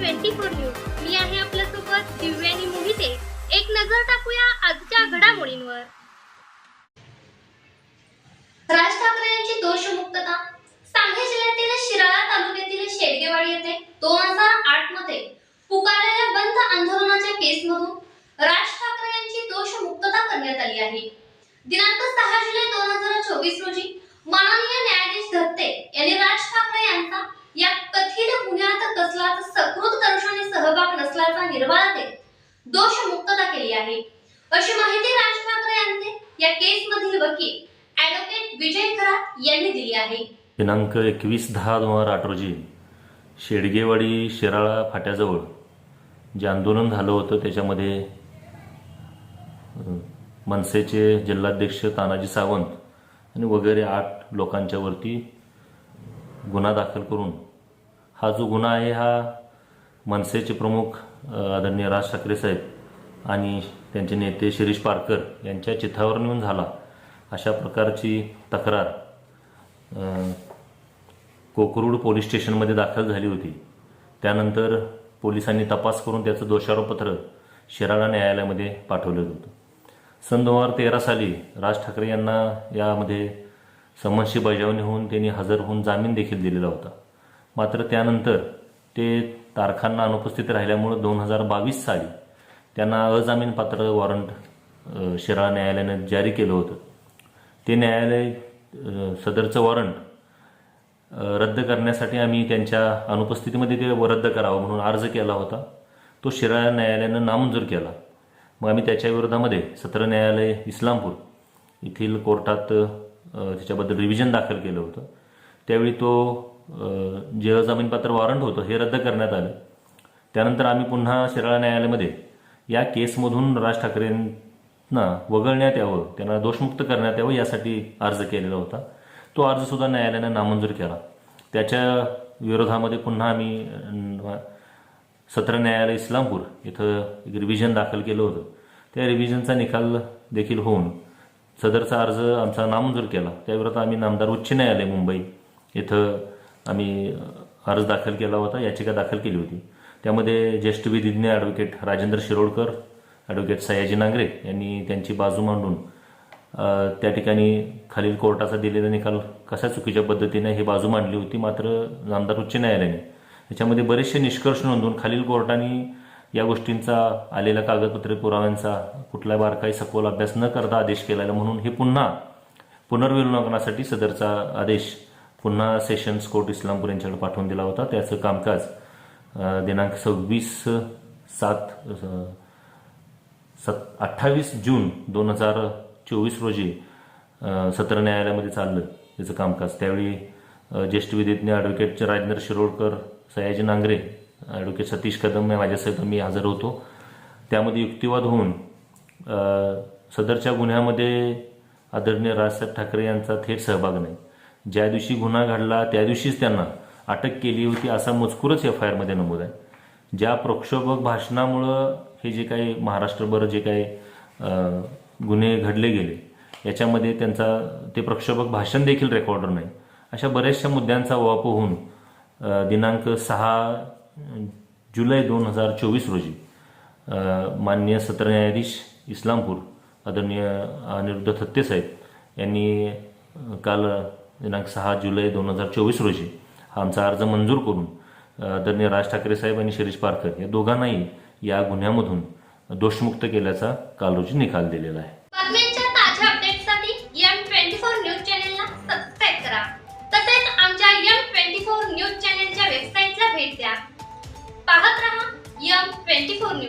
Twenty four news. मी आहे आपल्यासोबत दिव्यानी मोहिते. एक नजर टाकूया आजच्या घडामोडींवर. राज ठाकरे यांची दोषमुक्तता. सांगली जिल्ह्यातील शिराळा तालुक्यातील शेडगेवाडी येथे दोन हजार आठमध्ये पुकारलेल्या बंद आंदोलनाच्या केसमधून राज ठाकरे यांची दोषमुक्तता करण्यात आली आहे. दिनांक सहा जुलै दोन हजार चोवीस रोजी माननीय न्यायाधीश धत्ते यांनी राज ठाकरे यांचा या कथित गुन्ह्यात कसलाच सकृत सहभाग नसल्याचा निर्वाळा देत दोषमुक्तता केली आहे. अशी माहिती राज ठाकरे यांचे या केसमधील वकील ॲडव्होकेट विजय खरात यांनी दिली आहे. दिनांक एकवीस दहा दोन हजार आठ रोजी शेडगेवाडी शिराळा फाट्याजवळ जे आंदोलन झालं होतं त्याच्यामध्ये मनसेचे जिल्हाध्यक्ष तानाजी सावंत आणि वगैरे आठ लोकांच्यावरती गुन्हा दाखल करून हा जो गुन्हा आहे हा मनसेचे प्रमुख आदरणीय राज ठाकरे साहेब आणि त्यांचे नेते शिरीष पारकर यांच्या चिथावर नेऊन झाला अशा प्रकारची तक्रार कोकरूड पोलीस स्टेशनमध्ये दाखल झाली होती. त्यानंतर पोलिसांनी तपास करून त्याचं दोषारोपत्र शिराळा न्यायालयामध्ये पाठवलं होतं. सन दोन हजार तेरा साली राज ठाकरे यांना यामध्ये समन्सची बजावणी होऊन त्यांनी हजर होऊन जामीन देखील दिलेला होता. मात्र त्यानंतर ते तारखांना अनुपस्थित राहिल्यामुळं दोन हजार बावीस साली त्यांना अजामीनपात्र वॉरंट शिराळा न्यायालयानं जारी केलं होतं. ते न्यायालय सदरचं वॉरंट रद्द करण्यासाठी आम्ही त्यांच्या अनुपस्थितीमध्ये ते रद्द करावं म्हणून अर्ज केला होता. तो शिराळा न्यायालयानं नामंजूर केला. मग आम्ही त्याच्या विरोधामध्ये सत्र न्यायालय इस्लामपूर येथील कोर्टात त्याच्याबद्दल रिव्हिजन दाखल केलं होतं. त्यावेळी तो जे अजामीनपात्र वॉरंट होतं हे रद्द करण्यात आलं. त्यानंतर आम्ही पुन्हा शिराळा न्यायालयामध्ये या केसमधून राज ठाकरेंना वगळण्यात यावं त्यांना दोषमुक्त करण्यात यावं यासाठी अर्ज केलेला होता. तो अर्ज सुद्धा न्यायालयानं नामंजूर केला. त्याच्या विरोधामध्ये पुन्हा आम्ही सत्र न्यायालय इस्लामपूर इथं एक रिव्हिजन दाखल केलं होतं. त्या रिव्हिजनचा निकाल देखील होऊन सदरचा अर्ज आमचा नामंजूर केला. त्याविरोधात आम्ही नामदार उच्च न्यायालय मुंबई इथं आम्ही अर्ज दाखल केला होता याचिका दाखल केली होती. त्यामध्ये ज्येष्ठ विधिज्ञ ॲडव्होकेट राजेंद्र शिरोडकर ॲडव्होकेट सयाजी नांगरे यांनी त्यांची बाजू मांडून त्या ठिकाणी खालील कोर्टाचा दिलेला निकाल कशा चुकीच्या पद्धतीने ही बाजू मांडली होती मात्र नामदार उच्च न्यायालयाने. याच्यामध्ये बरेचसे निष्कर्ष नोंदवून खालील कोर्टाने या गोष्टींचा आलेला कागदपत्रे पुराव्यांचा कुठला बारकाई सखोल अभ्यास न करता आदेश केलेला म्हणून हे पुन्हा पुनर्विलोकनासाठी सदरचा आदेश पुन्हा सेशन्स कोर्ट इस्लामपूर यांच्याकडे पाठवून दिला होता. त्याचं कामकाज दिनांक सव्वीस सात सत अठ्ठावीस जून दोन हजार चोवीस रोजी सत्र न्यायालयामध्ये चाललं त्याचं कामकाज. त्यावेळी ज्येष्ठ विधिज्ञ ॲडव्होकेट राजेंद्र शिरोडकर सयाजी नांगरे ॲडव्होकेट सतीश कदम माझ्यासह मी हजर होतो. त्यामध्ये युक्तिवाद होऊन सदरच्या गुन्ह्यामध्ये आदरणीय राजसाहेब ठाकरे यांचा थेट सहभाग नाही. ज्या दिवशी गुन्हा घडला त्या दिवशीच त्यांना अटक केली होती असा मजकूरच एफ आय आरमध्ये नमूद आहे. ज्या प्रक्षोभक भाषणामुळं हे जे काही महाराष्ट्रभर जे काही गुन्हे घडले गेले याच्यामध्ये त्यांचा ते प्रक्षोभक भाषण देखील रेकॉर्डर नाही. अशा बऱ्याचशा मुद्द्यांचा वापर होऊन दिनांक सहा जुलै दोन हजार चोवीस रोजी माननीय सत्र न्यायाधीश इस्लामपूर आदरणीय अनिरुद्ध थत्ते साहेब यांनी काल दिनांक सहा जुलै दोन हजार चोवीस रोजी हा आमचा अर्ज मंजूर करून आदरणीय राज ठाकरे साहेब आणि शिरीष पारकर या दोघांनाही या गुन्ह्यामधून दोषमुक्त केल्याचा काल रोजी निकाल दिलेला आहे. न्यूज पाहत रहा यम ट्वेंटी फोर न्यूज.